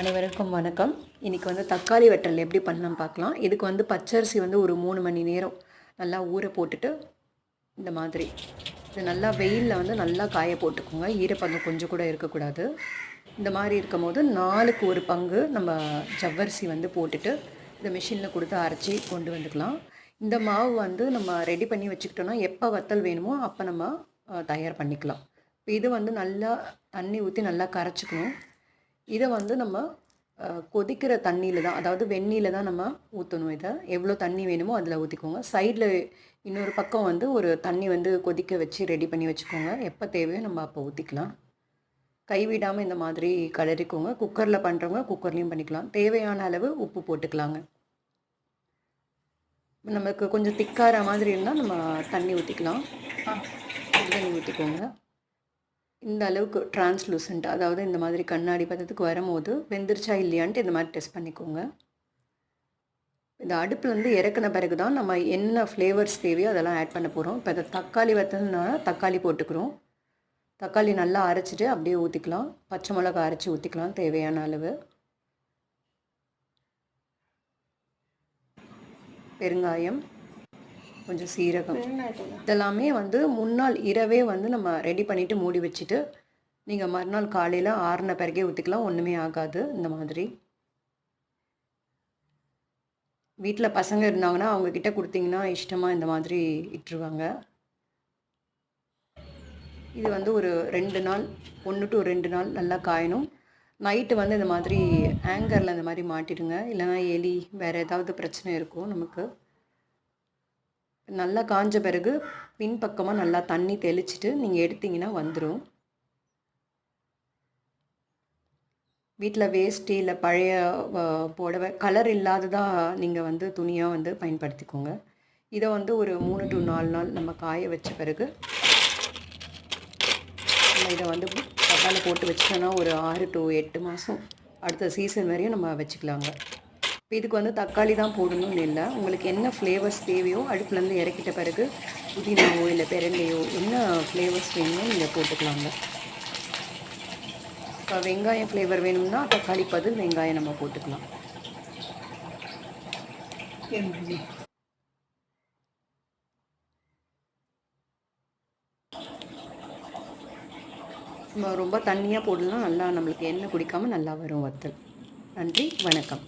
அனைவருக்கும் வணக்கம். இன்றைக்கி வந்து தக்காளி வெட்டல் எப்படி பண்ணலாம் பார்க்கலாம். இதுக்கு வந்து பச்சரிசி வந்து ஒரு மூணு மணி நேரம் நல்லா ஊற போட்டுட்டு இந்த மாதிரி. இது நல்லா வெயிலில் வந்து நல்லா காய போட்டுக்கோங்க. ஈரப்பதம் கொஞ்சம் கூட இருக்கக்கூடாது. இந்த மாதிரி இருக்கும் போது நாலுக்கு ஒரு பங்கு நம்ம ஜவ்வரிசி வந்து போட்டுட்டு இந்த மிஷினில் கொடுத்து அரைச்சி கொண்டு வந்துக்கலாம். இந்த மாவு வந்து நம்ம ரெடி பண்ணி வச்சுக்கிட்டோன்னா எப்போ வத்தல் வேணுமோ அப்போ நம்ம தயார் பண்ணிக்கலாம். இப்போ இது வந்து நல்லா தண்ணி ஊற்றி நல்லா கரைச்சிக்கணும். இதை வந்து நம்ம கொதிக்கிற தண்ணியில் தான் அதாவது வெந்நீரில் தான் நம்ம ஊற்றணும் இதை எவ்வளோ தண்ணி வேணுமோ அதில் ஊற்றிக்கோங்க சைடில் இன்னொரு பக்கம் வந்து ஒரு தண்ணி வந்து கொதிக்க வச்சு ரெடி பண்ணி வச்சுக்கோங்க. எப்போ தேவையோ நம்ம அப்போ ஊற்றிக்கலாம் கைவிடாமல் இந்த மாதிரி கலரிக்கோங்க குக்கரில் பண்ணுறவங்க குக்கர்லேயும் பண்ணிக்கலாம். தேவையான அளவு உப்பு போட்டுக்கலாங்க. நமக்கு கொஞ்சம் திக்கார மாதிரி இருந்தால் நம்ம தண்ணி ஊற்றிக்கலாம் தண்ணி ஊற்றிக்கோங்க இந்த அளவுக்கு டிரான்ஸ்லூசண்ட் அதாவது இந்த மாதிரி கண்ணாடி பதத்துக்கு வரும்போது வெந்துருச்சா இல்லையான்ட்டு இந்த மாதிரி டெஸ்ட் பண்ணிக்கோங்க. இந்த அடுப்புலேருந்து இறக்குன பிறகு தான் நம்ம என்ன ஃப்ளேவர்ஸ் தேவையோ அதெல்லாம் ஆட் பண்ண போகிறோம் இப்போ இதை தக்காளி வத்தல்னால தக்காளி போட்டுக்கிறோம். தக்காளி நல்லா அரைச்சிட்டு அப்படியே ஊற்றிக்கலாம் பச்சை மிளகா அரைச்சி ஊற்றிக்கலாம் தேவையான அளவு. பெருங்காயம். கொஞ்சம் சீரகம். இதெல்லாமே வந்து முன்னாள் இரவே வந்து நம்ம ரெடி பண்ணிவிட்டு மூடி வச்சுட்டு நீங்கள் மறுநாள் காலையில் ஆறின பிறகே ஊற்றிக்கலாம் ஒன்றுமே ஆகாது இந்த மாதிரி. வீட்டில் பசங்க இருந்தாங்கன்னா அவங்கக்கிட்ட கொடுத்தீங்கன்னா இஷ்டமாக இந்த மாதிரி இட்டுருவாங்க. இது வந்து ஒரு ரெண்டு நாள் ஒன்று டு ரெண்டு நாள் நல்லா காயணும். நைட்டு வந்து இந்த மாதிரி ஆங்கரில் இந்த மாதிரி மாட்டிடுங்க. இல்லைன்னா எலி வேறு ஏதாவது பிரச்சனை இருக்கும் நமக்கு. நல்லா காஞ்ச பிறகு பின்பக்கமாக நல்லா தண்ணி தெளிச்சிட்டு நீங்கள் எடுத்தீங்கன்னா வந்துடும் வீட்டில் வேஷ்டி இல்லை பழைய புடவை கலர் இல்லாததாக நீங்கள் வந்து துணியாக வந்து பயன்படுத்திக்கோங்க. இதை வந்து ஒரு மூணு டு நாலு நாள் நம்ம காய வச்ச பிறகு நம்ம இதை வந்து டப்பாவில் போட்டு வச்சிட்டோன்னா ஒரு ஆறு டு எட்டு மாதம் அடுத்த சீசன் வரையும் நம்ம வச்சுக்கலாங்க. இப்போ இதுக்கு வந்து தக்காளி தான் போடணும்னு இல்லை. உங்களுக்கு என்ன ஃப்ளேவர்ஸ் தேவையோ அடுப்புலேருந்து இறக்கிட்ட பிறகு புதினாவோ இல்லை பெரண்டையோ என்ன ஃப்ளேவர்ஸ் வேணுமோ நீங்கள் போட்டுக்கலாங்க. இப்போ வெங்காயம் ஃப்ளேவர் வேணும்னா தக்காளி பதில் வெங்காயம் நம்ம போட்டுக்கலாம். நம்ம ரொம்ப தண்ணியாக போடலாம் நல்லா நம்மளுக்கு எண்ணெய் குடிக்காமல் நல்லா வரும் வத்தல். நன்றி வணக்கம்.